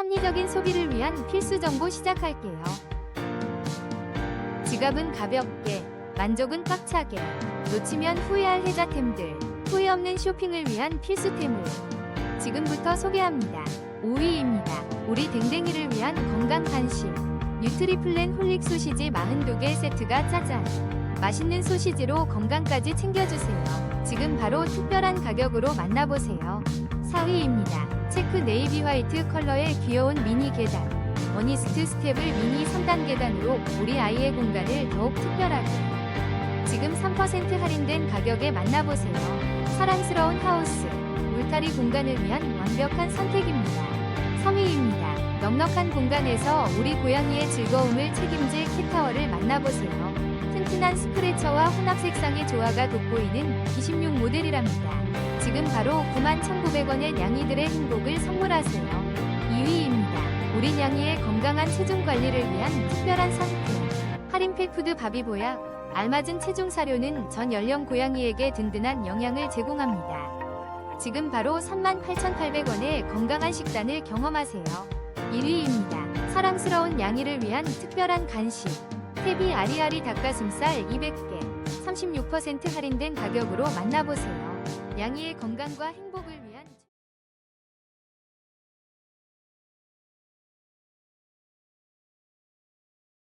합리적인 소비를 위한 필수 정보 시작할게요. 지갑은 가볍게, 만족은 꽉차게, 놓치면 후회할 혜자템들, 후회 없는 쇼핑을 위한 필수템을 지금부터 소개합니다. 5위입니다. 우리 댕댕이를 위한 건강 간식. 뉴트리플랜 홀릭 소시지 42개 세트가 짜잔. 맛있는 소시지로 건강까지 챙겨주세요. 지금 바로 특별한 가격으로 만나보세요. 4위입니다. 체크 네이비 화이트 컬러의 귀여운 미니 계단. 어니스트 스텝을 미니 3단 계단으로 우리 아이의 공간을 더욱 특별하게. 지금 3% 할인된 가격에 만나보세요. 사랑스러운 하우스. 울타리 공간을 위한 완벽한 선택입니다. 3위입니다. 넉넉한 공간에서 우리 고양이의 즐거움을 책임질 캣타워를 만나보세요. 튼튼한 스크래처와 혼합 색상의 조화가 돋보이는 26 모델이랍니다. 지금 바로 91,900원의 냥이들의 행복을 선물하세요. 2위입니다. 우리 냥이의 건강한 체중 관리를 위한 특별한 상품. 할인팩 푸드 바비보야 알맞은 체중 사료는 전 연령 고양이에게 든든한 영양을 제공합니다. 지금 바로 38,800원의 건강한 식단을 경험하세요. 1위입니다. 사랑스러운 양이를 위한 특별한 간식. 태비 아리아리 닭가슴살 200개. 36% 할인된 가격으로 만나보세요. 양이의 건강과 행복을